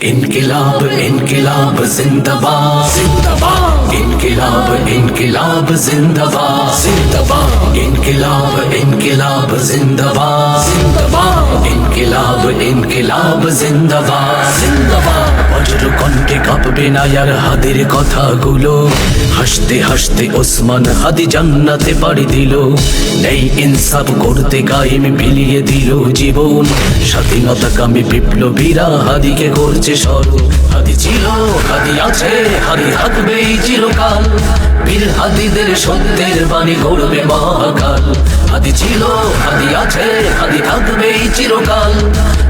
انقلاب انقلاب زندہ باد زندہ باد انقلاب انقلاب زندہ باد زندہ باد انقلاب انقلاب زندہ باد زندہ باد انقلاب انقلاب زندہ باد আর হাদের কথাগুলো। হাসতে হাসতে ওসমান হাদি জান্নাতে পাড়ি দিল। নেই ইনসাফ করতে কায়েম বিলিয়ে দিল জীবন। স্বাধীনতা কামী বিপ্লবীরা হাদিকে করছে স্মরণ হাদি ছিল, হাদি আছে, হাদি থাকবে এই চিরকাল। বীর হাদিদের সত্যের বাণী গড়বে মহাকাল। হাদি ছিল, হাদি আছে, হাদি থাকবে এই চিরকাল।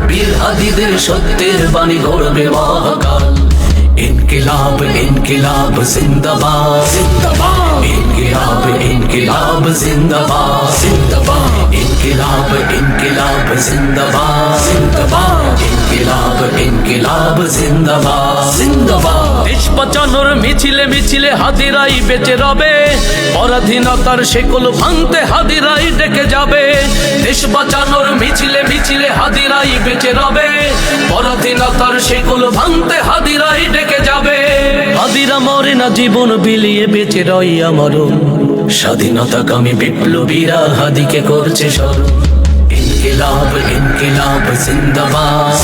বীর হাদিদের সত্যের বাণী গড়বে মহাকাল। ইনকিলাব ইনকিলাব জিন্দাবাদ জিন্দাবাদ ইনকিলাব ইনকিলাব জিন্দাবাদ জিন্দাবাদ ইনকিলাব ইনকিলাব জিন্দাবাদ জিন্দাবাদ ইনকিলাব ইনকিলাব জিন্দাবাদ জিন্দাবাদ দেশ বাঁচানোর মিছিলে মিছিলে হাদিরাই বেঁচে রবে। পরাধীনতার সেকুল ভাঙতে হাদিরাই ডেকে যাবে। দেশ বাঁচানোর মিছিলে মিছিলে হাদিরাই বেঁচে রবে। পরাধীনতার সেকুল ভাঙতে হাদিরাই ডেকে যাবে। হাদিরা মরে না, জীবন বিলিয়ে বেঁচে রই আমারও। স্বাধীনতা কামী বিপ্লবীরা হাদিকে করছে স্মরণ। ইনকিলাব ইনকিলাব, জিন্দাবাদ।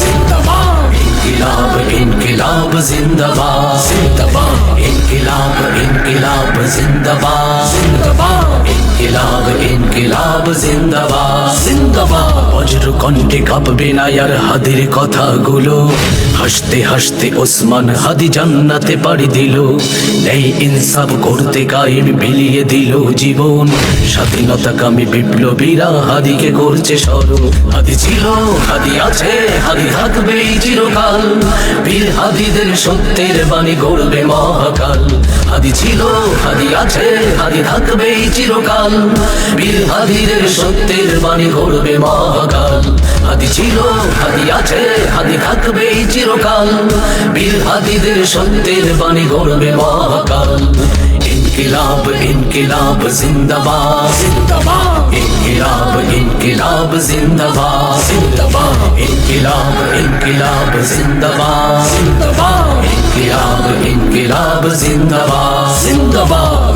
ইনকিলাব ইনকিলাব জিন্দাবাদ জিন্দাবাদ। ইনকিলাব ইনকিলাব, জিন্দাবাদ। ইনকিলাব জিন্দাবাদ। জিন্দাবাদ। বজ্র কণ্ঠে কাঁপবে না আর হাদির কথাগুলো। হাসতে হাসতে ওসমান হাদি জান্নাতে পাড়ি দিল। নেই ইনসাফ করতে কায়েম বিলিয়ে দিল জীবন। স্বাধীনতা কামী বিপ্লবীরা হাদিকে করছে স্মরণ। হাদি ছিল, হাদি আছে, হাদি থাকবে চিরকাল। বীর হাদিদের সত্যের বাণী গড়বে মহাকাল। হাদি ছিল, হাদি আছে, হাদি থাকবে এই চিরকাল। বীর হাদিদের সত্যের বাণী গড়বে মহাকাল। হাদি ছিল, হাদি আছে হাদি থাকবে এই চিরকাল। বীর হাদিদের সত্যের বাণী গড়বে মহাকাল। ইনকিলাব ইনকিলাব, জিন্দাবাদ। জিন্দাবাদ ইনকিলাব ইনকিলাব, জিন্দাবাদ। জিন্দাবাদ ইনকিলাব ইনকিলাব, জিন্দাবাদ। জিন্দাবাদ ইনকিলাব ইনকিলাব জিন্দাবাদ জিন্দাবাদ।